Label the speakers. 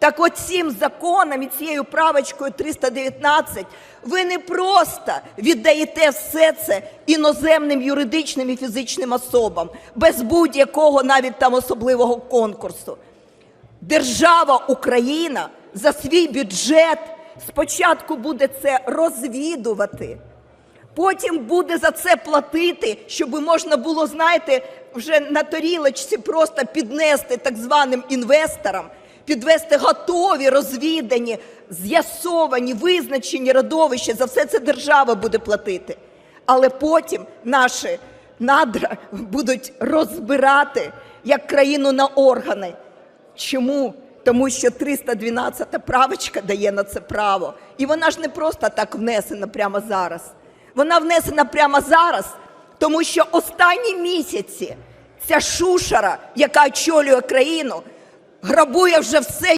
Speaker 1: Так от цим законом і цією правочкою 319 ви не просто віддаєте все це іноземним юридичним і фізичним особам без будь-якого навіть там особливого конкурсу. Держава Україна за свій бюджет спочатку буде це розвідувати, потім буде за це платити, щоб можна було, знаєте, вже на тарілочці просто піднести так званим інвесторам, підвести готові, розвідані, з'ясовані, визначені родовища. За все це держава буде платити. Але потім наші надра будуть розбирати як країну на органи. Чому? Тому що 312 правочка дає на це право. І вона ж не просто так внесена прямо зараз. Вона внесена прямо зараз, тому що останні місяці ця шушера, яка очолює країну, грабує вже все